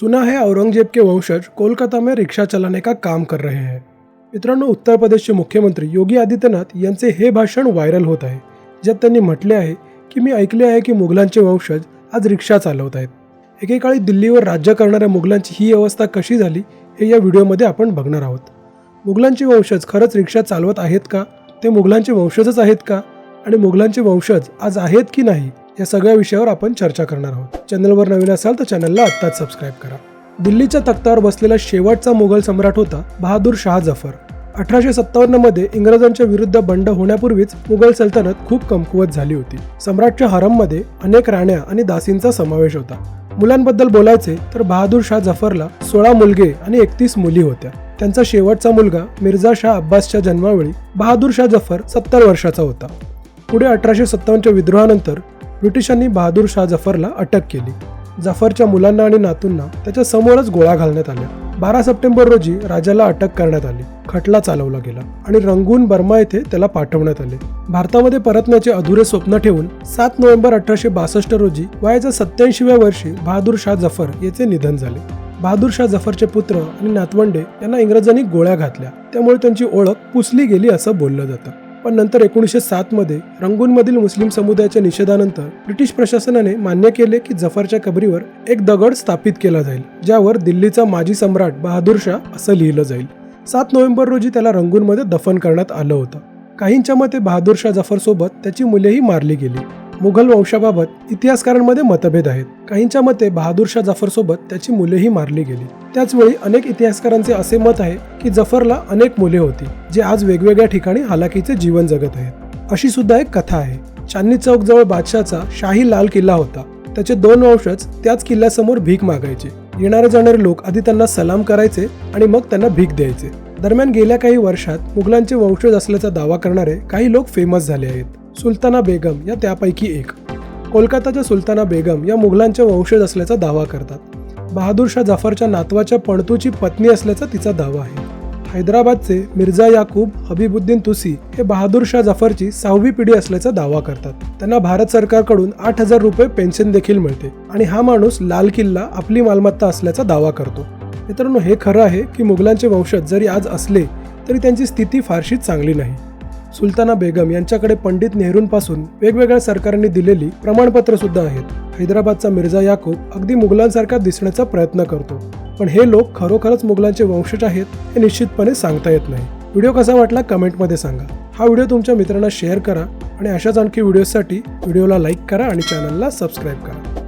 सुना है औरंगजेब के वंशज कोलकाता में रिक्शा चलाने का काम कर रहे हैं। मित्रांनो उत्तर प्रदेशचे मुख्यमंत्री योगी आदित्यनाथ यांचे हे भाषण व्हायरल होत आहे ज्यात त्यांनी म्हटले आहे की मी ऐकले आहे की मुघलांचे वंशज आज रिक्षा चालवत आहेत. एकेकाळी दिल्लीवर राज्य करणाऱ्या मुघलांची ही अवस्था कशी झाली हे या व्हिडिओमध्ये आपण बघणार आहोत. मुघलांचे वंशज खरंच रिक्षा चालवत आहेत का? ते मुघलांचे वंशजच आहेत का? आणि मुघलांचे वंशज आज आहेत की नाही या सगळ्या विषयावर आपण चर्चा करणार आहोत. चॅनलवर नवीन असाल तर चॅनलला आत्ताच सबस्क्राईब करा. दिल्लीच्या तख्तावर बसलेला शेवटचा मुघल सम्राट होता बहादूर शाह जफर. अठराशे सत्तावन्नमध्ये इंग्रजांच्या विरुद्ध बंड होण्यापूर्वीच मुघल सल्तनत खूप कमकुवत झाली होती. सम्राटच्या हरममध्ये अनेक राण्या आणि दासींचा समावेश होता. मुलांबद्दल बोलायचे तर बहादूर शाह जफरला सोळा मुलगे आणि एकतीस मुली होत्या. त्यांचा शेवटचा मुलगा मिर्झा शाह अब्बासच्या जन्मावेळी बहादूर शाह जफर सत्तर वर्षाचा होता. पुढे अठराशे सत्तावन्नच्या विद्रोहानंतर ब्रिटिशांनी बहादूर शाह जफरला अटक केली. जफरच्या मुलांना आणि नातूंना त्याच्या समोरच गोळ्या घालण्यात आल्या. बारा सप्टेंबर रोजी राजाला अटक करण्यात आली. खटला चालवला गेला आणि रंगून बर्मा येथे त्याला पाठवण्यात आले. भारतामध्ये परतण्याचे अधुरे स्वप्न ठेवून सात नोव्हेंबर अठराशे बासष्ट रोजी वयाच्या सत्याऐंशीव्या वर्षी बहादूर शाह जफर याचे निधन झाले. बहादूर शाह जफरचे पुत्र आणि नातवंडे यांना इंग्रजांनी गोळ्या घातल्या. त्यामुळे त्यांची ओळख पुसली गेली असं बोललं जातं. पण नंतर एकोणीसशे सातमध्ये रंगूनमधील मुस्लिम समुदायाच्या निषेधानंतर ब्रिटिश प्रशासनाने मान्य केले की जफरच्या कबरीवर एक दगड स्थापित केला जाईल ज्यावर दिल्लीचा माजी सम्राट बहादूर शाह असं लिहिलं जाईल. सात नोव्हेंबर रोजी त्याला रंगूनमध्ये दफन करण्यात आलं होतं. काहींच्या मते बहादूर शाह त्याची मुलेही मारली गेली. मुघल वंशाबाबत इतिहासकारांमध्ये मतभेद आहेत. काहींच्या मते बहादूरशाह जफरसोबत त्याची मुलेही मारली गेली. त्याचवेळी अनेक इतिहासकारांचे असे मत आहे की जफरला अनेक मुले होती जे आज वेगवेगळ्या ठिकाणी हालाकीचे जीवन जगत आहेत. अशी सुद्धा एक कथा आहे. चांदनी चौक जवळ बादशाचा शाही लाल किल्ला होता. त्याचे दोन वंशज त्याच किल्ल्यासमोर भीक मागायचे. येणारे जाणारे लोक आधी त्यांना सलाम करायचे आणि मग त्यांना भीक द्यायचे. दरम्यान गेल्या काही वर्षात मुघलांचे वंशज असल्याचा दावा करणारे काही लोक फेमस झाले आहेत. सुलताना बेगम या त्यापैकी एक. कोलकाताच्या सुलताना बेगम या मुघलांच्या वंशज असल्याचा दावा करतात. बहादूर शाह जफरच्या नातवाच्या पणतूची पत्नी असल्याचा तिचा दावा आहे. हैदराबादचे मिर्झा याकूब हबीबुद्दीन तुसी हे बहादूर शाह जफरची सहावी पिढी असल्याचा दावा करतात. त्यांना भारत सरकारकडून आठ हजार रुपये पेन्शन देखील मिळते आणि हा माणूस लाल किल्ला आपली मालमत्ता असल्याचा दावा करतो. मित्रांनो हे खरं आहे की मुघलांचे वंशज जरी आज असले तरी त्यांची स्थिती फारशी चांगली नाही. सुलताना बेगम यांच्याकडे पंडित नेहरूंपासून वेगवेगळ्या सरकारांनी दिलेली प्रमाणपत्र सुद्धा आहेत. हैदराबादचा मिर्झा याकूब अगदी मुघलांसारखा दिसण्याचा प्रयत्न करतो. पण हे लोक खरोखरच मुघलांचे वंशज आहेत हे निश्चितपणे सांगता येत नाही. व्हिडिओ कसा वाटला कमेंटमध्ये सांगा. हा व्हिडिओ तुमच्या मित्रांना शेअर करा आणि अशाच आणखी व्हिडिओसाठी व्हिडिओला लाईक करा आणि चॅनलला सबस्क्राईब करा.